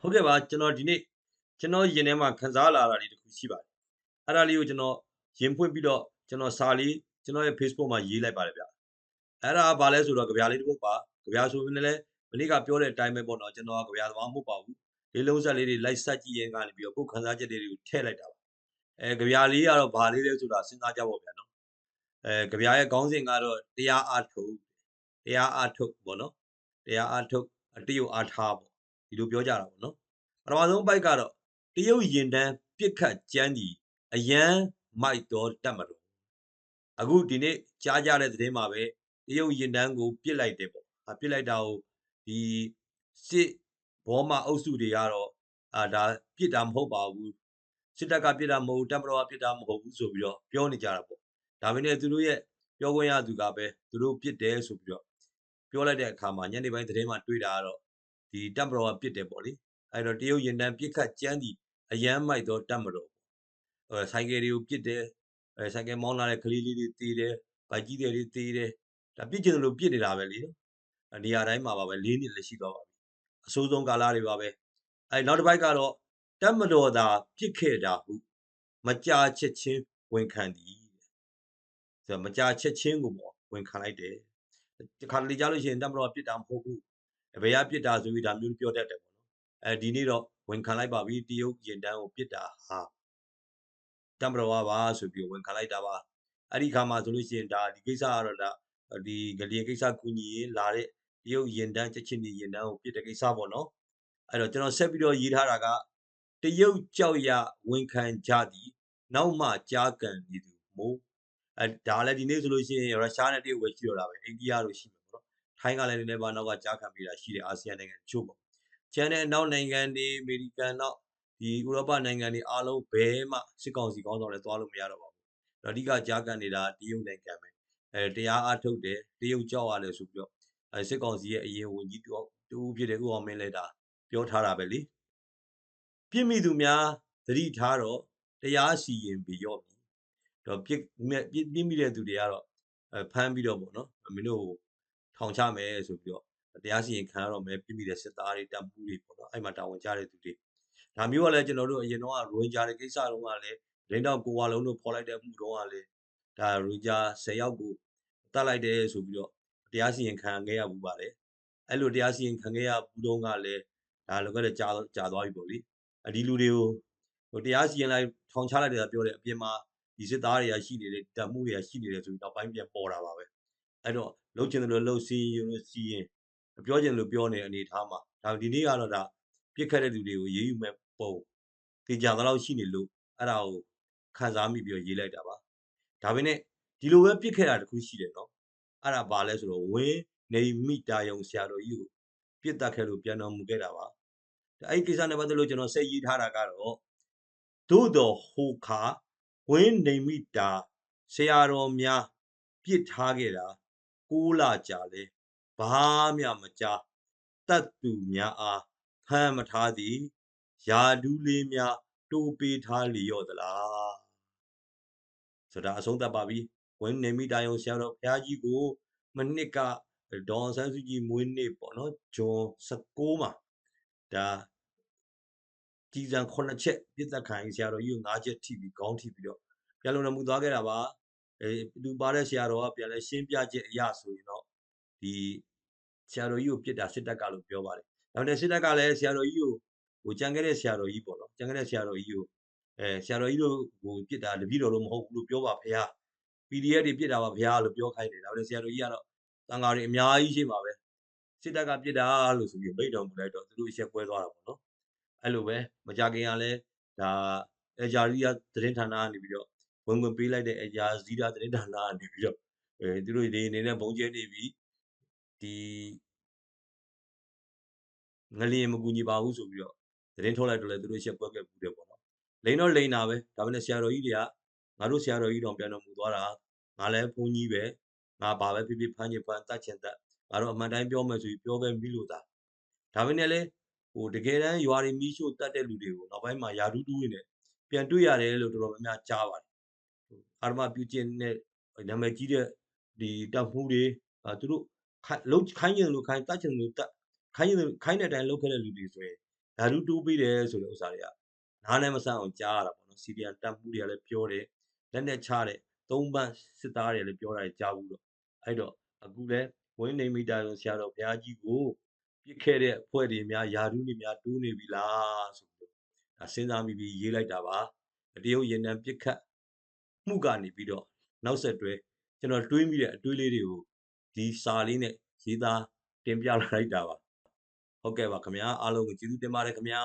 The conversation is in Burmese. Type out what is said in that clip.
ဟုတ်ကဲ့ပါကျွန်တော်ဒီနေ့ကျွန်တော်ရင်ထဲမှာခံစားလာတာလေးတစ်ခုရှိပါတယ်အဲ့ဒါလေးကိုကျွန်တော်ရင်ဖွင့်ပြီးတော့ကျွန်တော်စာလေးကျွန်တော်ရဲ့ Facebook မှာရေးလိုက်ပါတယ်ဗျအဲ့ဒါကဘာလဲဆိုတော့ကြပြားလေးတစ်ပုဒ်ပါကြပြားဆိုရင်လည်းမနေ့ကပြောတဲ့အတိုင်းပဲပေါ့နော်ကျွန်တော်ကကြပြားသမားမဟုတ်ပါဘူးလေးလုံးဆက်လေးတွေလိုက်ဆက်ကြည့်ရင်ကနေပြီးတော့ကိုယ်ခံစားချက်တွေကိုထည့်လိုက်တာပါအဲကြပြားလေးကတော့ဘာလေးလဲဆိုတာစဉ်းစားကြပါဗျာနော်အဲကြပြားရဲ့ခေါင်းစဉ်ကတော့တရားအားထုတ်တရားအားထုတ်ပေါ့နော်တရားအားထုတ်အတရုပ်အားထားပေါ့ဒီ လိုပြောကြတာပေါ့နော်ပထမဆုံးပိုက်ကတော့တရုတ်ရင်တန်းပြစ်ခတ်ကြမ်းဒီအယမ်းမိုက်တော်တတ်မလို့အခုဒီနေ့ကြားကြတဲ့သတင်းမှာပဲတရုတ်ရင်တန်းကိုပြစ်လိုက်တယ်ပေါ့အပြစ်လိုက်တာကိုဒီစစ်ဘောမအုပ်စုတွေကတော့အာဒါပြစ်တာမဟုတ်ပါဘူးစစ်တပ်ကပြစ်တာမဟုတ်ဘူးတပ်မတော်ကပြစ်တာမဟုတ်ဘူးဆိုပြီးတော့ပြောနေကြတာပေါ့ဒါပေမဲ့သူတို့ရဲ့ပြောခွင့်ရသူကပဲသူတို့ပြစ်တယ်ဆိုပြီးတော့ပြောလိုက်တဲ့အခါမှာညနေပိုင်းသတင်းမှာတွေ့တာကတော့ ဒီတပ်မတော်ကပြစ်တယ်ပေါ့လေအဲ့တော့တရုတ်ရင်တန်းပြစ်ခတ်ကြမ်းဒီအယမ်းမိုက်တော့တတ်မတော်အဲဆိုင်ကယ်တွေကိုပြစ်တယ်အဲဆိုင်ကယ်မောင်းလာတဲ့ကလေးလေးတွေတေးတယ်ဗိုက်ကြီးတွေတွေတေးတယ်ဒါပြစ်ချင်တယ်လို့ပြစ်နေတာပဲလေနေရာတိုင်းမှာပါပဲ၄နှစ်လည်းရှိသွားပါပြီအဆိုးဆုံးကာလတွေပါပဲအဲနောက်တစ်ပိုက်ကတော့တတ်မတော်သာပြစ်ခဲ့တာဟုမကြာချက်ချင်းဝန်ခံသည်ဆိုတော့မကြာချက်ချင်းကိုပေါ့ဝန်ခံလိုက်တယ်တခါတလေကြားလို့ရှိရင်တတ်မတော်ပြစ်တာမဟုတ်ဘူး ဘယ်ကပြစ်တာဆိုပြီးဒါမျိုးပြောတတ်တယ်ပေါ့နော်အဲဒီနေ့တော့ဝန်ခံလိုက်ပါပြီတရုတ်ရင်တန်းကိုပြစ်တာဟာတမတော်ပါဆိုပြီးဝန်ခံလိုက်တာပါအဲ့ဒီခါမှာဆိုလို့ရှိရင်ဒါဒီကိစ္စကတော့ဒါဒီဂလီကိစ္စကူညီရင်လာတဲ့တရုတ်ရင်တန်းချက်ချင်းကြီးရင်တန်းကိုပြစ်တဲ့ကိစ္စပေါ့နော်အဲ့တော့ကျွန်တော်ဆက်ပြီးတော့ရေးထားတာကတရုတ်ကြောက်ရဝန်ခံကြသည်နောက်မှကြားကန်နေသူမို့အဲဒါလည်းဒီနေ့ဆိုလို့ရှိရင်ရုရှားနဲ့တရုတ်ပဲရှိတော့တာပဲအိန္ဒိယတို့ရှိမှာပေါ့နော် ထိုင်းကလည်းနည်းနည်းပါနောက်ကကြားခံပြီးတာရှိတယ်အာဆီယံနိုင်ငံတချို့ပေါ့ကျန်တဲ့နောက်နိုင်ငံတွေအမေရိကန်တော့ဒီဥရောပနိုင်ငံတွေအားလုံးဘယ်မှစစ်ကောင်စီကောင်းဆောင်လည်းသွားလို့မရတော့ပါဘူး။အဓိကကြားကန်နေတာတရုတ်နိုင်ငံပဲ။အဲတရားအားထုတ်တယ်တရုတ်ကြောက်ရတယ်ဆိုပြီးတော့အဲစစ်ကောင်စီရဲ့အရင်ဝန်ကြီးတူတူဖြစ်တဲ့ဥအောင်မင်းလည်းဒါပြောထားတာပဲလေ။ပြစ်မိသူများသတိထားတော့တရားစီရင်ပြီးရော့ပြီ။တော့ပြစ်ပြစ်ပြစ်မိတဲ့သူတွေကတော့အဲဖမ်းပြီးတော့ပေါ့နော်။မင်းတို့ ထောင်ချမယ်ဆိုပြီးတော့တရားစီရင်ခံရတော့မယ်ပြစ်မိတဲ့စစ်သားတွေတပ်မှုတွေပေါ့နော်။အဲ့မှာတာဝန်ကျတဲ့သူတွေဒါမျိုးကလည်းကျွန်တော်တို့အရင်တော့ရိုဝင်ဂျာတဲ့ကိစ္စတုန်းကလည်းလင်းတော့ကိုဝါလုံးတို့ဖော်လိုက်တဲ့မှုတုန်းကလည်းဒါရိုဝင်ဂျာ10ယောက်ကိုတတ်လိုက်တယ်ဆိုပြီးတော့တရားစီရင်ခံခဲ့ရဘူးပါလေအဲ့လိုတရားစီရင်ခံခဲ့ရဘူးတုန်းကလည်းဒါလောကတဲ့ကြာကြာသွားပြီပေါ့လေအဒီလူတွေကိုဟိုတရားစီရင်လိုက်ထောင်ချလိုက်တယ်ပြောတယ်အပြင်မှာဒီစစ်သားတွေကရှိနေတယ်တတ်မှုတွေကရှိနေတယ်ဆိုပြီးတော့ပိုင်းပြန်ပေါ်တာပါပဲ အဲ့တော့လှုပ်ချင်တယ်လို့လှုပ်စီရင်စီရင်ပြောချင်တယ်လို့ပြောနေအနေထားမှာဒါဒီနေ့ကတော့ဒါပြစ်ခတ်တဲ့လူတွေကိုရေးယူမဲ့ပုံတေချာသလောက်ရှိနေလို့အဲ့ဒါကိုခံစားမိပြီးတော့ရေးလိုက်တာပါဒါပေမဲ့ဒီလိုပဲပြစ်ခဲ့တာတခုရှိတယ်နော်အဲ့ဒါဘာလဲဆိုတော့ဝင်းနေမိတာယုံဆရာတော်ကြီးကိုပြစ်တက်ခဲ့လို့ပြန်တော်မူခဲ့တာပါအဲ့ဒီကိစ္စနဲ့ပတ်သက်လို့ကျွန်တော်ဆက်ရေးထားတာကတော့သို့တော်ဟိုခါဝင်းနေမိတာဆရာတော်များပြစ်ထားခဲ့တာ 6လကြာလဲဘာမှမကြားတတ်သူများအားဖမ်းမထားသည်ယာဒူးလေးများတိုးပေးထားလျော့သလားဆိုတာအဆုံးသတ်ပါပြီဝင်းနေမိတိုင်အောင်ဆရာတော်ဘုရားကြီးကို မနှစ်ကဒေါ်ဆန်းစုကြည်မွေးနေ့ပေါ့နော်ဂျွန်16မှာဒါကြီးစံ9ချက်ပြစ်သက်ခံဆရာတော်ကြီးကို9ချက်ထိပြီးခေါင်းထိပြီးတော့ပြန်လုံတော်မူသွားခဲ့တာပါ အဲသူပါတဲ့ဆရာတော်ကပြန်လဲရှင်းပြချက်အရာဆိုရင်တော့ဒီဆရာတော်ကြီးကိုပြစ်တာစစ်တပ်ကလို့ပြောပါတယ်ဒါနဲ့စစ်တပ်ကလည်းဆရာတော်ကြီးကိုဟိုကြံခဲ့တဲ့ဆရာတော်ကြီးပေါ့နော်ကြံခဲ့တဲ့ဆရာတော်ကြီးကိုအဲဆရာတော်ကြီးတို့ဟိုပြစ်တာတပည့်တော်လို့မဟုတ်ဘူးလို့ပြောပါဖះ PDF တွေပြစ်တာပါဖះလို့ပြောခိုင်းတယ်ဒါပေမဲ့ဆရာတော်ကြီးကတော့တန်ဃာတွေအများကြီးရှိမှာပဲစစ်တပ်ကပြစ်တာလို့ဆိုပြီးမိတ်တော်မူလိုက်တော့သူတို့အချက်ပွဲသွားတာပေါ့နော်အဲ့လိုပဲမကြခင်ကလည်းဒါအဂျာရီယာသတင်းဌာနကနေပြီးတော့ ဝင်ဝင်ပေးလိုက်တဲ့အဂျာဇီရာသတင်းဌာနကနေပြီးတော့အဲသူတို့ဒီအနေနဲ့ဘုံကျဲနေပြီးဒီငလျင်မကူညီပါဘူးဆိုပြီးတော့သတင်းထုတ်လိုက်တော့လေသူတို့ရှက်ပွဲခဲ့ဘူးတယ်ပေါ့နော်လိန်တော့လိန်တာပဲဒါပေမဲ့ဆရာတော်ကြီးတွေကငါတို့ဆရာတော်ကြီးတော်ပြန်တော်မူသွားတာငါလည်းဘုန်းကြီးပဲငါဘာပဲဖြစ်ဖြစ်ဖမ်းချင်ဖမ်းတတ်ချင်တတ်ငါတို့အမှန်တိုင်းပြောမယ်ဆိုပြီးပြောခဲ့ပြီလို့သာဒါပေမဲ့လည်းဟိုတကယ်တမ်းရွာတွေမီးရှို့တတ်တဲ့လူတွေကိုနောက်ပိုင်းမှာယာဒူးတူးနေပြန်တွေ့ရတယ်လို့တော်တော်များများကြားပါတယ် အာရမပြုကျင်တဲ့နာမည်ကြီးတဲ့ဒီတပ်မှုတွေသူတို့လုံးခိုင်းရင်လို့ခိုင်းတတ်ချင်လို့တတ်ခိုင်းရင်ခိုင်းတဲ့အတိုင်းလုပ်ခဲ့တဲ့လူတွေဆိုရင်ဓုတိုးပေးတယ်ဆိုတဲ့ဥစ္စာတွေကနားလည်းမဆန့်အောင်ကြားရတာပေါ့နော်စီရီယံတပ်မှုတွေကလည်းပြောတယ်လက်နဲ့ချတဲ့သုံးပန်းစစ်သားတွေလည်းပြောတာကြားဘူးတော့အဲ့တော့အခုလည်းဝင်းနေမိတာဆရာတော်ဘုရားကြီးကိုပြစ်ခဲ့တဲ့အဖွဲ့တွေများယာဓုတွေများတိုးနေပြီလားဆိုပြီးဒါစဉ်းစားမိပြီးရေးလိုက်တာပါတရုတ်ရင်တန်းပြစ်ခတ် မှုကနေပြီးတော့နောက်ဆက်တွဲကျွန်တော်တွေးမိတဲ့အတွေးလေးတွေကိုဒီစာလေးနဲ့ရေးသားတင်ပြလိုက်တာပါဟုတ်ကဲ့ပါခင်ဗျာအားလုံးကိုကျေးဇူးတင်ပါတယ်ခင်ဗျာ